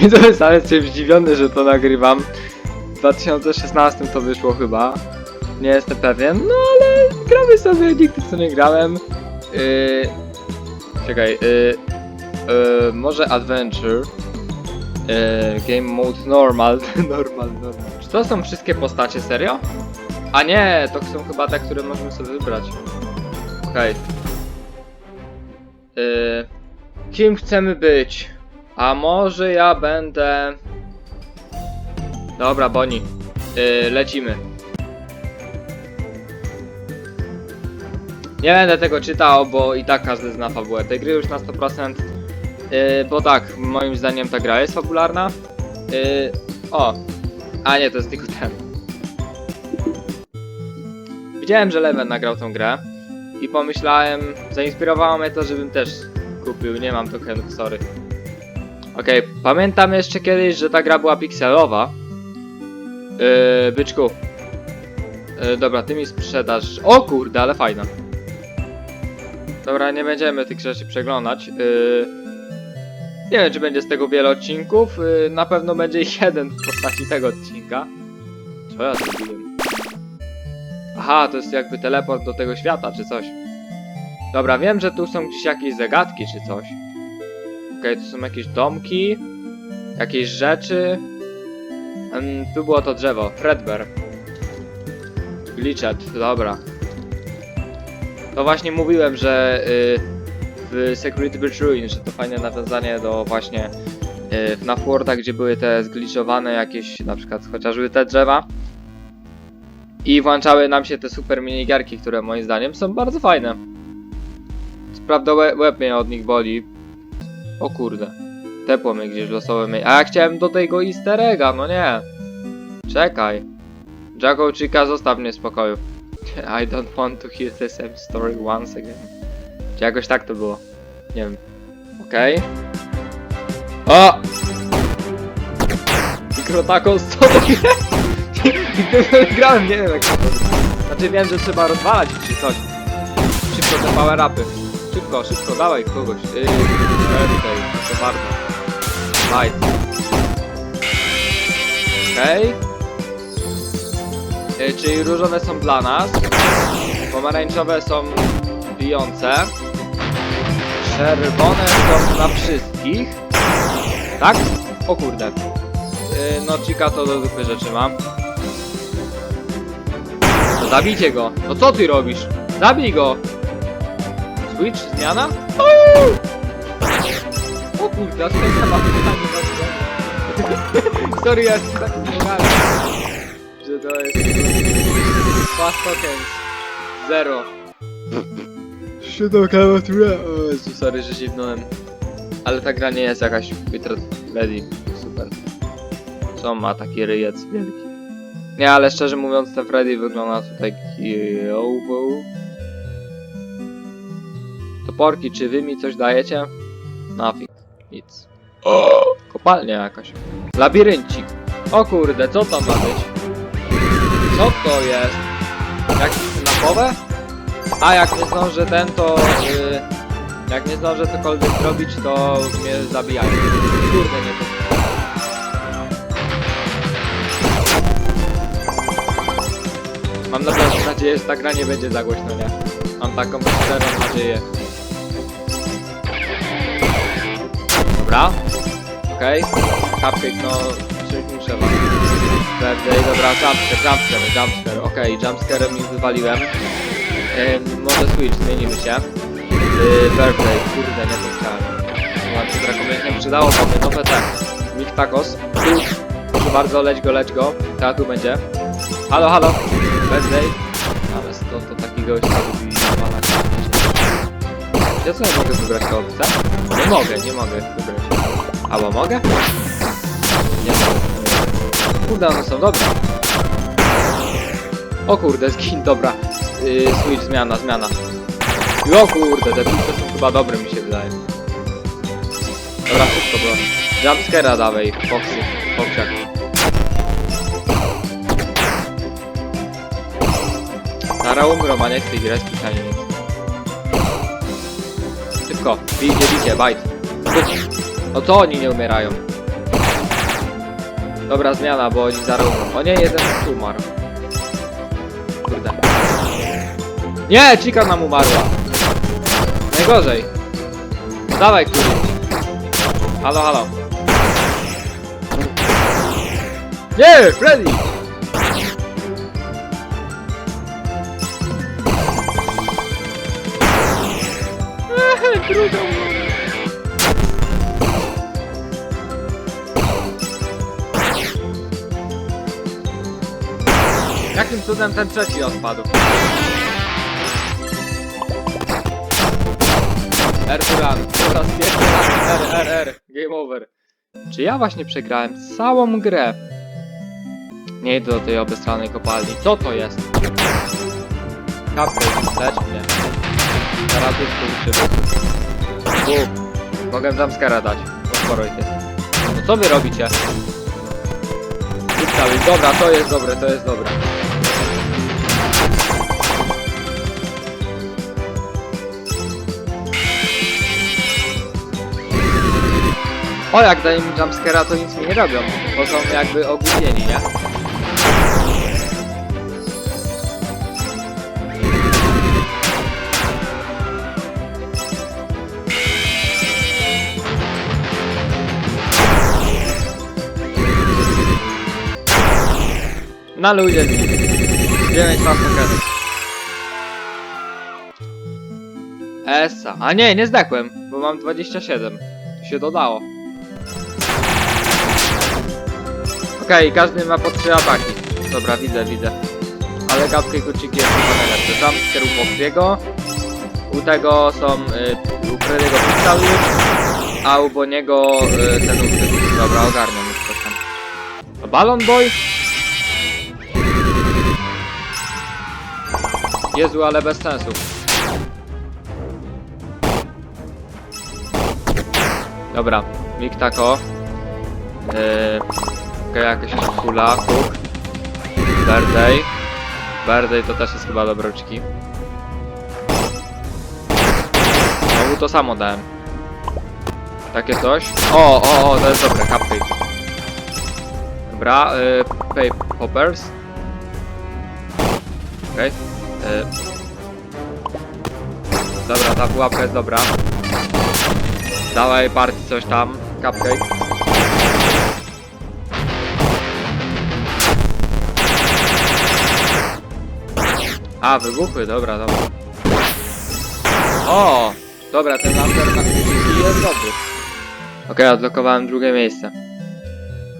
Widzowie, sam jestem zdziwiony, że to nagrywam. W 2016 to wyszło chyba. Nie jestem pewien, no ale gramy sobie, nigdy to nie grałem. Yy... Czekaj, yy... Yy, może Adventure. Yy, game Mode Normal. normal, normal. Czy to są wszystkie postacie, serio? A nie, to są chyba te, które możemy sobie wybrać. Okej. Yy, kim chcemy być? A może ja będę... Dobra, Boni. Yy, lecimy. Nie będę tego czytał, bo i tak każdy zna fabułę tej gry już na 100%. Yy, bo tak, moim zdaniem ta gra jest fabularna. Yy, o. A nie, to jest tylko ten. Widziałem, że Leven nagrał tą grę i pomyślałem, zainspirowało mnie to, żebym też kupił. Nie mam tokenów, sorry. Okej, pamiętam jeszcze kiedyś, że ta gra była pikselowa. Yy, byczku. Yy, dobra, ty mi sprzedasz. O kurde, ale fajna. Dobra, nie będziemy tych rzeczy przeglądać. Yy, nie wiem, czy będzie z tego wiele odcinków. Yy, na pewno będzie jeden w postaci tego odcinka. Co ja zrobiłem? Aha, to jest jakby teleport do tego świata, czy coś. Dobra, wiem, że tu są gdzieś jakieś zagadki, czy coś. Okej, tu są jakieś domki, jakieś rzeczy. Tu było to drzewo, Fredbear. Glitchet, dobra. To właśnie mówiłem, że y, w Security Bridge Ruin, że to fajne nawiązanie do właśnie y, FNAF Worlda, gdzie były te zgliczowane jakieś, na przykład chociażby te drzewa. I włączały nam się te super minigarki, które moim zdaniem są bardzo fajne. Co prawda łeb mnie od nich boli. O kurde. Tepło mnie gdzieś losowe miejsce. A ja chciałem do tego easter egga, no nie. Czekaj. Jacko Chica, zostaw mnie w spokoju. I don't want to hear the same story once again. Czy jakoś tak to było? Nie wiem. Okej. O! Mikrotacos, co to w grałem, nie wiem jak to Znaczy wiem, że trzeba rozwalać czy coś. Szybko te power upy. Szybko, szybko, dawaj kogoś. Yy, tutaj, proszę bardzo. Light. Okej. Yy, czyli różowe są dla nas. Pomarańczowe są bijące. Czerwone są dla wszystkich. Tak? O kurde. Yy, no Chica to do dupy rzeczy mam. No zabijcie go. No co ty robisz? Zabij go. Switch? Zmiana? Uuu! O kurde, a tutaj sama pytanie Sorry, ja się tak pomagałem. Że to jest... Fast tokens. Zero. Shadow klawiatura. O Jezu, sorry, że dziwnąłem. Ale ta gra nie jest jakaś Wither Lady. Super. Co ma taki ryjec wielki? Nie, ale szczerze mówiąc, ten Freddy wygląda tutaj kijowo. Toporki, czy wy mi coś dajecie? Nothing. Nic. Kopalnia jakaś. Labiryncik. O kurde, co tam ma być? Co to jest? Jakieś napowe? A jak nie zdążę ten, to... Yy, jak nie zdążę cokolwiek zrobić, to mnie zabijają. Kurde, nie to. Mam naprawdę nadzieję, że ta gra nie będzie za głośno, nie? Mam taką szczerą nadzieję. Dobra. Okej. Cupcake, no... Coś muszę wam. Dobra, jumpscare, jumpscare, jumpscare. Okej, jumpscare mi wywaliłem. Ym, może switch, zmienimy się. Yy, birthday, kurde, nie to chciałem. Ładnie, drakomiętnie przydało wam nowe te. Mick Tacos. Proszę bardzo, leć go, leć go. Teraz tu będzie. Halo, halo. Birthday. Ale to, to taki gość, który. Ja co ja mogę wybrać te opcje? Nie mogę, nie mogę wybrać. Albo mogę? Nie mogę. Kurde, one są dobre. O kurde, skin, dobra. Yy, switch, zmiana, zmiana. I o kurde, te pizze są chyba dobre, mi się wydaje. Dobra, szybko, bo... Jumpscare'a dawaj, Foxy, Foxiak. Zara umrą, a nie chcę grać pisanie nic. Szybko, bijcie, bijcie, bajt. No to oni nie umierają. Dobra, zmiana, bo oni zaraz. O nie, jeden umarł. Kurde. Nie, Chica nam umarła. Najgorzej. Dawaj, kurde. Halo, halo. Nie, Freddy! Jakim cudem ten trzeci odpadł? Run, po raz pierwszy raz R, R, R, game over. Czy ja właśnie przegrałem całą grę? Nie idę do tej obestranej kopalni. Co to jest? Kapkę, leć mnie. Teraz jest Tu. Mogę jumpscare'a dać. Ich jest. No co wy robicie? Cały. Dobra, to jest dobre, to jest dobre. O, jak daję mi jumpscare'a, to nic mi nie robią, bo są jakby ogłupieni, nie? Na ludzie. 9 fast tokenów. Esa. A nie, nie zdechłem, bo mam 27. To się dodało. Okej, każdy ma po 3 ataki. Dobra, widzę, widzę. Ale gadki i kuciki jest chyba najlepszy. Jumpscare u Boxiego. U tego są... Y, u Freddy'ego Pixel już. A u Boniego y, ten ukryty. Dobra, ogarniam już coś tam. A Balloon Boy? Jezu, ale bez sensu. Dobra, Mik Taco. Yy, jakaś kula, Cook. Birthday. Birthday to też jest chyba dobroczki. Znowu to samo dałem. Takie coś. O, o, o, to jest dobre, cupcake. Dobra, yy, pay poppers. Okej. Okay. Dobra, ta pułapka jest dobra. Dawaj party coś tam. Cupcake. A, wybuchły, dobra, dobra. O! Dobra, ten laser na jest dobry. Okej, odblokowałem drugie miejsce.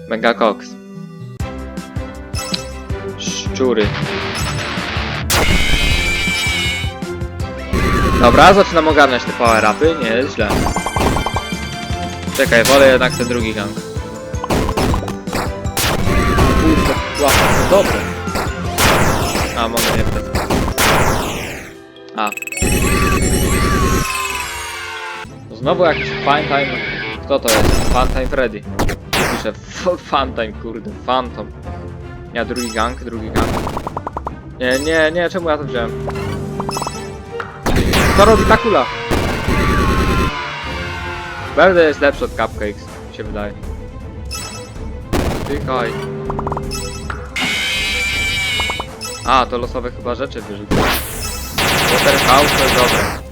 Mega Cox. Szczury. Dobra, zaczynam ogarniać te power-upy, nie jest źle. Czekaj, wolę jednak ten drugi gang. Kurde, łapa, to dobre. A, mogę nie wtedy. A. Znowu jakiś fine time. Kto to jest? Fun time Freddy. Piszę fun time, kurde, phantom. Ja drugi gang, drugi gang. Nie, nie, nie, czemu ja to wziąłem? Co robi ta kula? Będę jest lepszy od Cupcakes, mi się wydaje. Tykaj. A, to losowe chyba rzeczy wyrzucę. Waterhouse to jest dobre.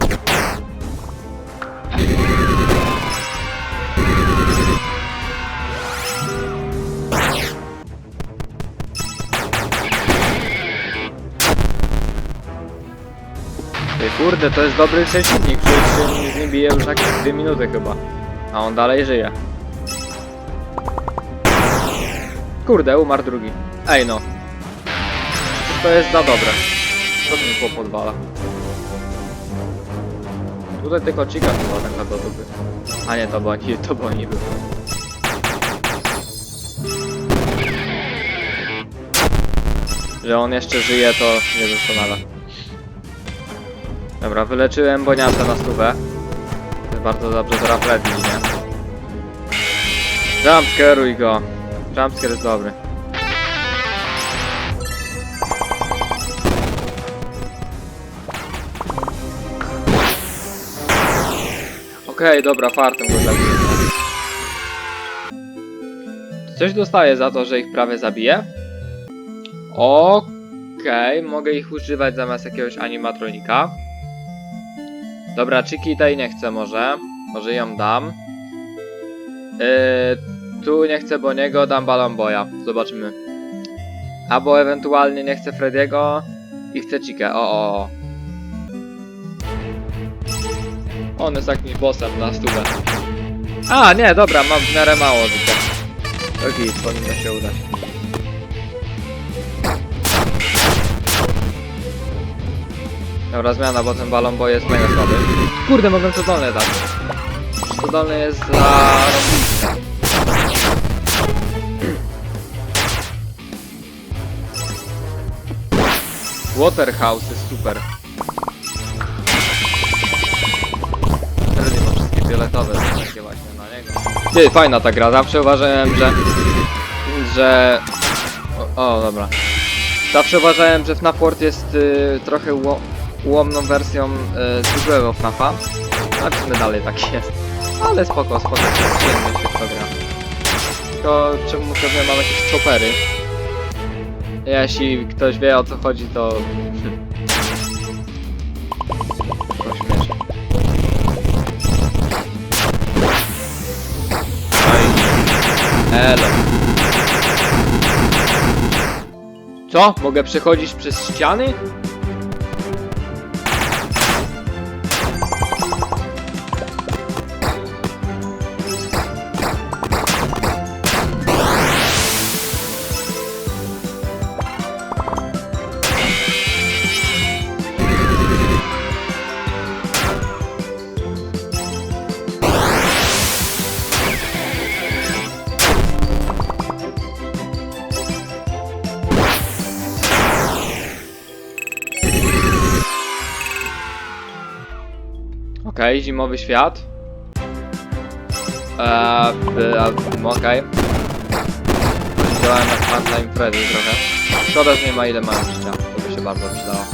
Kurde, to jest dobry przeciwnik, przecież się z nim bije już jakieś 2 minuty chyba. A on dalej żyje. Kurde, umarł drugi. Ej no. To jest za dobre. Co ten chłop podwala? Tutaj tylko Chica chyba taka do dupy. A nie, to Boni, to Boni był. Że on jeszcze żyje, to nie doskonale. Dobra, wyleczyłem Boniata na stówę. To jest bardzo dobrze teraz Freddy, nie? Jumpscare'uj go. Jumpscare jest dobry. Okej, dobra, fartem go zabiję. Coś dostaję za to, że ich prawie zabiję. Okej, mogę ich używać zamiast jakiegoś animatronika. Dobra, Chiki tej nie chcę może. Może ją dam. Yy, tu nie chcę Boniego, dam Balonboya. Zobaczymy. Albo ewentualnie nie chcę Frediego i chcę Chikę. O, o, o. On jest jakimś bossem na stówę. A, nie, dobra, mam w miarę mało. Okej, powinno się udać. Dobra, zmiana, bo ten balon boy jest mega słaby. Kurde, mogłem co dolne dać. Co dolne jest za... Waterhouse jest super. Nie ma wszystkie fioletowe, to takie właśnie na niego. Ty, fajna ta gra, zawsze uważałem, że... że... O, o dobra. Zawsze uważałem, że FNAF World jest y, trochę ułomną wersją y, zwykłego FNAFa. Sumie dalej tak jest. Ale spoko, spoko, przyjemnie się to gra. Tylko czemu pewnie mam jakieś chopery. Jeśli ktoś wie o co chodzi, to... Co? Mogę przechodzić przez ściany? Okej, zimowy świat. Eee, okej. Działałem jak Frontline Freddy trochę. Szkoda, że nie ma ile mam życia. To by się bardzo przydało.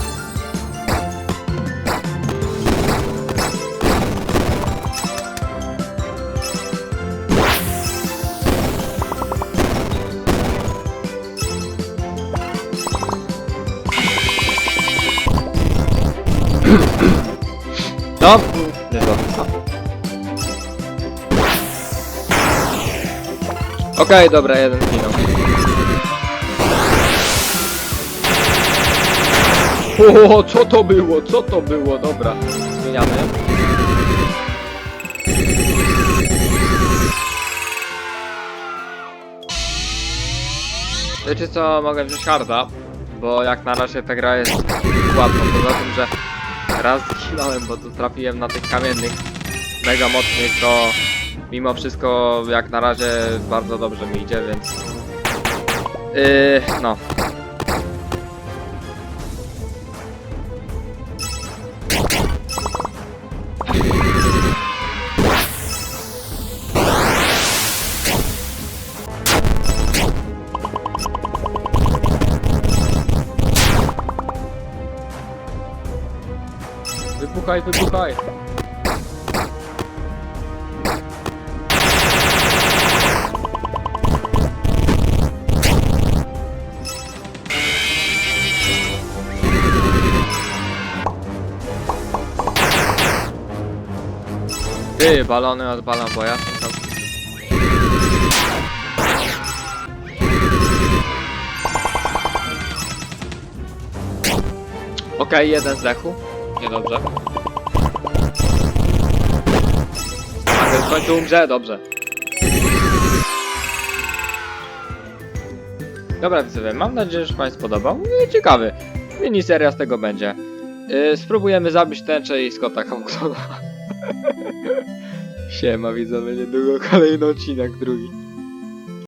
No, Okej, dobra, jeden zginął. O, co to było? Co to było? Dobra, zmieniamy. Wiecie co, mogę wziąć harda, bo jak na razie ta gra jest łatwa, poza tym, że raz zginąłem, bo tu trafiłem na tych kamiennych mega mocnych, to mimo wszystko jak na razie bardzo dobrze mi idzie, więc yy, no. Wybuchaj, wybuchaj! Ty, balony odbalam, bo ja są tam... Okej, jeden zdechł. Niedobrze. A ten w końcu umrze? Dobrze. Dobra widzowie, mam nadzieję, że Wam się spodobał. No i ciekawy. Miniseria z tego będzie. Yy, spróbujemy zabić tęczę i Scotta Hawksona. Siema widzowie, niedługo kolejny odcinek, drugi.